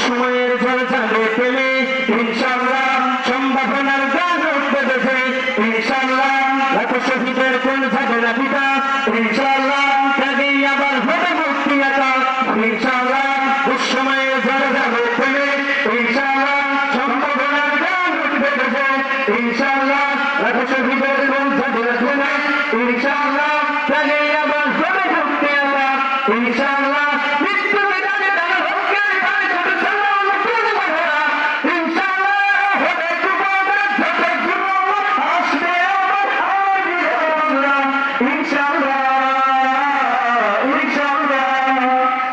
সময়ের ঝাড়ে পেলে ইনশাআল্লাহ সম্ভাবনার গান উঠবে দেশে ইনশাআল্লাহ লাখো শহীদের কোন থাকে না পিতা ইনশাআল্লাহ ত্যাগেই আবার হবে মুক্তি আতা ইনশাআল্লাহ দুঃসময়ের ঝড় ঝাড়ে পেলে ইনশাআল্লাহ সম্ভাবনার গান উঠবে দেশে ইনশাআল্লাহ লাখো শহীদের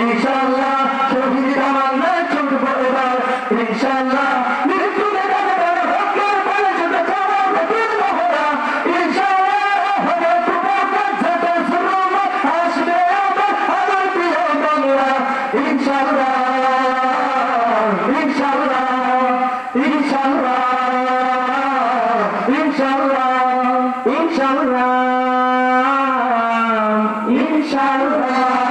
ইনশাআল্লাহ শহীদ আমার না ছোট বড় ইনশাআল্লাহ Inshallah, Inshallah, Inshallah.